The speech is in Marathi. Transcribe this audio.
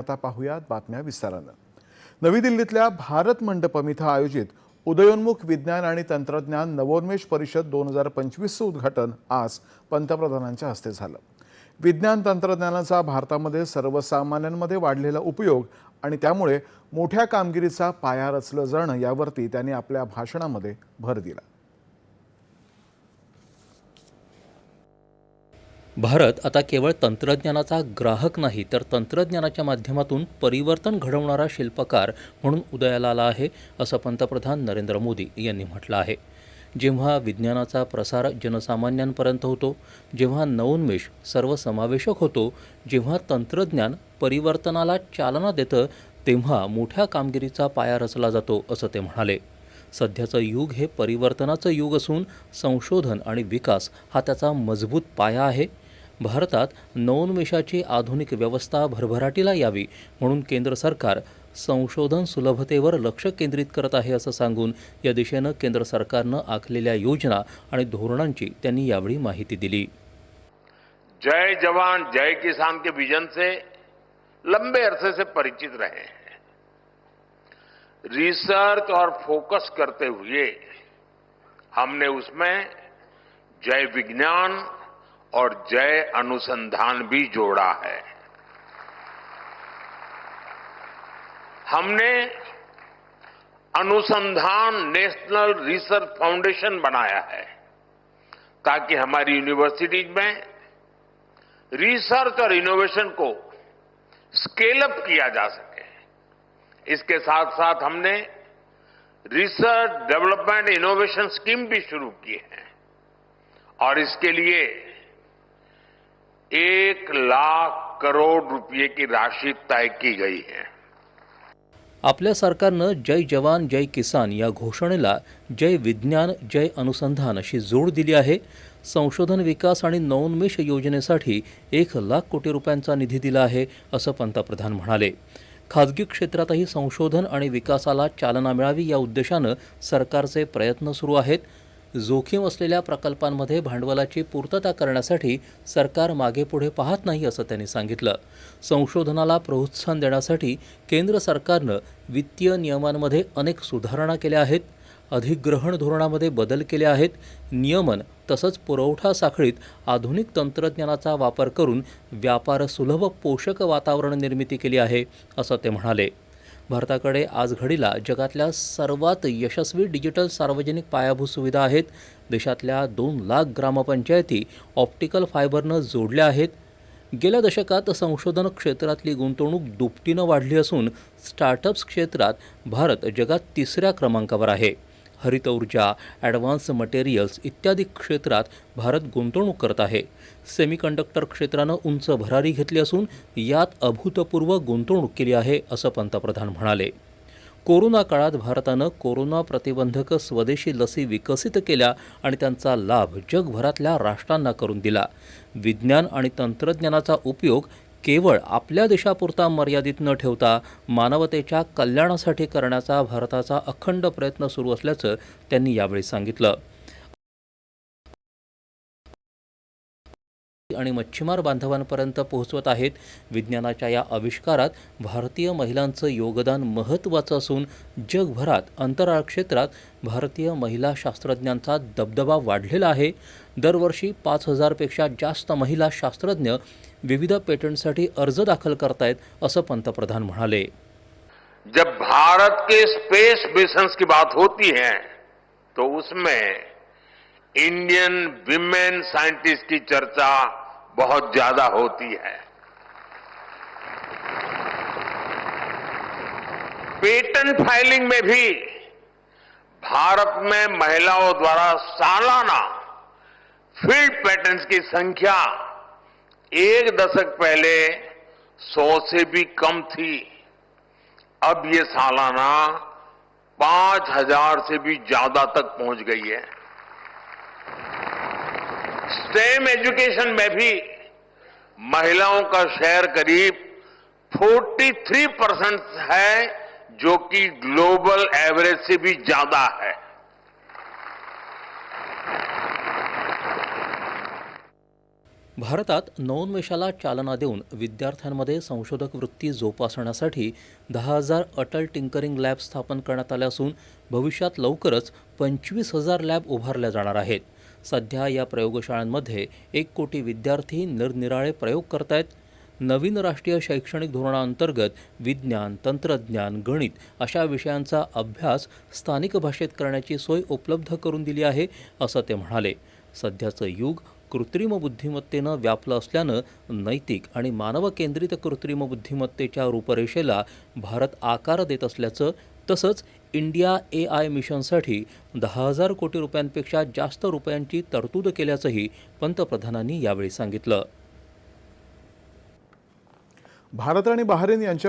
आता पाहूयात बातम्या विस्तारानं. नवी दिल्लीतल्या भारत मंडपम इथं आयोजित उदयोन्मुख विज्ञान आणि तंत्रज्ञान नवोन्मेष परिषद दोन हजार पंचवीसचं उद्घाटन आज पंतप्रधानांच्या हस्ते झालं. विज्ञान तंत्रज्ञानाचा भारतामध्ये सर्वसामान्यांमध्ये वाढलेला उपयोग आणि त्यामुळे मोठ्या कामगिरीचा पाया रचलं जाणं यावरती त्यांनी आपल्या भाषणामध्ये भर दिला. भारत आता केवळ तंत्रज्ञानाचा ग्राहक नाही तर तंत्रज्ञानाच्या माध्यमातून परिवर्तन घडवणारा शिल्पकार म्हणून उदयाला आला आहे असं पंतप्रधान नरेंद्र मोदी यांनी म्हटलं आहे. जेव्हा विज्ञानाचा प्रसार जनसामान्यांपर्यंत होतो जेव्हा नवोन्मेष सर्वसमावेशक होतो जेव्हा तंत्रज्ञान परिवर्तनाला चालना देतं तेव्हा मोठ्या कामगिरीचा पाया रचला जातो असं ते म्हणाले. सध्याचं युग हे परिवर्तनाचं युग असून संशोधन आणि विकास हा त्याचा मजबूत पाया आहे भारतात नवोन्मेषाची आधुनिक व्यवस्था भरभराटीला यावी म्हणून केंद्र सरकार संशोधन सुलभतेवर लक्ष केंद्रित करत आहे असं सांगून या दिशेनं केंद्र सरकारनं आखलेल्या योजना आणि धोरणांची त्यांनी यावेळी माहिती दिली. जय जवान जय किसान के विजन से लंबे अरसे से परिचित रहे हैं। रिसर्च और फोकस करते हुए हमने उसमें जय विज्ञान और जय अनुसंधान भी जोड़ा है। हमने अनुसंधान नेशनल रिसर्च फाउंडेशन बनाया है ताकि हमारी यूनिवर्सिटीज में रिसर्च और इनोवेशन को स्केल अप किया जा सके। इसके साथ साथ हमने रिसर्च डेवलपमेंट इनोवेशन स्कीम भी शुरू की है और इसके लिए एक लाख करोड़ रुपये की राशि तय की गई है। आपल्या सरकारनं जय जवान जय किसान या घोषणेला जय विज्ञान जय अनुसंधान अशी जोड दिली आहे. संशोधन विकास आणि नवोन्मेष योजनेसाठी एक लाख कोटी रुपयांचा निधी दिला आहे असं पंतप्रधान म्हणाले. खाजगी क्षेत्रातही संशोधन आणि विकासाला चालना मिळावी या उद्देशानं सरकारचे प्रयत्न सुरू आहेत. जोखीम असलेल्या प्रकल्पांमध्ये भांडवलाची पूर्तता करण्यासाठी सरकार मागेपुढे पाहत नाही असं त्यांनी सांगितलं. संशोधनाला प्रोत्साहन देण्यासाठी केंद्र सरकारनं वित्तीय नियमांमध्ये अनेक सुधारणा केल्या आहेत. अधिग्रहण धोरणामध्ये बदल केले आहेत. नियमन तसंच पुरवठा साखळीत आधुनिक तंत्रज्ञानाचा वापर करून व्यापार सुलभ पोषक वातावरण निर्मिती केली आहे असं ते म्हणाले. भारताकडे आज घडीला जगातल्या सर्वात यशस्वी डिजिटल सार्वजनिक पायाभूत सुविधा आहेत. देशातल्या दोन लाख ग्रामपंचायती ऑप्टिकल फायबरनं जोडल्या आहेत. गेल्या दशकात संशोधन क्षेत्रातली गुंतवणूक दुपटीनं वाढली असून स्टार्टअप्स क्षेत्रात भारत जगात तिसऱ्या क्रमांकावर आहे. हरित ऊर्जा ॲडव्हान्स मटेरियल्स इत्यादी क्षेत्रात भारत गुंतवणूक करत आहे. सेमीकंडक्टर क्षेत्रानं उंच भरारी घेतली असून यात अभूतपूर्व गुंतवणूक केली आहे असं पंतप्रधान म्हणाले. कोरोना काळात भारतानं कोरोना प्रतिबंधक स्वदेशी लसी विकसित केल्या आणि त्यांचा लाभ जगभरातल्या राष्ट्रांना करून दिला. विज्ञान आणि तंत्रज्ञानाचा उपयोग केवळ आपल्या देशापुरता मर्यादित न ठेवता मानवतेच्या कल्याणासाठी करण्याचा भारताचा अखंड प्रयत्न सुरू असल्याचं त्यांनी यावेळी सांगितलं. आणि मच्छीमार बांधवांपर्यंत पोहोचवत आहेत. विज्ञानाच्या या आविष्कारात भारतीय महिलांचं योगदान महत्त्वाचं असून जगभरात अंतराळ क्षेत्रात भारतीय महिला शास्त्रज्ञांचा दबदबा वाढलेला आहे. दरवर्षी पाच हजारपेक्षा जास्त महिला शास्त्रज्ञ विविध पेटंटसाठी अर्ज दाखल करतायत असं पंतप्रधान म्हणाले. जब भारत के स्पेस मिशन्स की बात होती है तो उसमें इंडियन विमेन साइंटिस्ट की चर्चा बहुत ज़्यादा होती है। पेटेंट फाइलिंग में भी भारत में महिलाओं द्वारा सालाना फ़ील्ड पेटेंट्स की संख्या एक दशक पहले सौ से भी कम थी। अब ये सालाना पाँच हज़ार से भी ज़्यादा तक पहुँच गई है। स्टेम एजुकेशन में भी महिलाओं का शेयर करीब 43 परसेंट है जो कि ग्लोबल एवरेज से भी ज्यादा है। भारतात नवोन्मेषाला चालना देऊन विद्यार्थ्यांमध्ये संशोधक वृत्ती जोपासण्यासाठी दहा हजार अटल टिंकरिंग लॅब स्थापन करण्यात आल्या असून भविष्यात लवकरच पंचवीस हजार लॅब उभारल्या जाणार आहेत. सध्या या प्रयोगशाळांमध्ये एक कोटी विद्यार्थी निरनिराळे प्रयोग करतायत. नवीन राष्ट्रीय शैक्षणिक धोरणाअंतर्गत विज्ञान तंत्रज्ञान गणित अशा विषयांचा अभ्यास स्थानिक भाषेत करण्याची सोय उपलब्ध करून दिली आहे असं ते म्हणाले. सध्याचं युग कृत्रिम बुद्धिमत्तेनं व्यापलं असल्यानं नैतिक आणि मानवकेंद्रित कृत्रिम बुद्धिमत्तेच्या रूपरेषेला भारत आकार देत असल्याचं तसंच इंडिया ए आय मिशनसाठी दहा हजार कोटी रुपयांपेक्षा जास्त रुपयांची तरतूद केल्याचंही पंतप्रधानांनी यावेळी सांगितलं. भारत आणि बहारीन यांच्या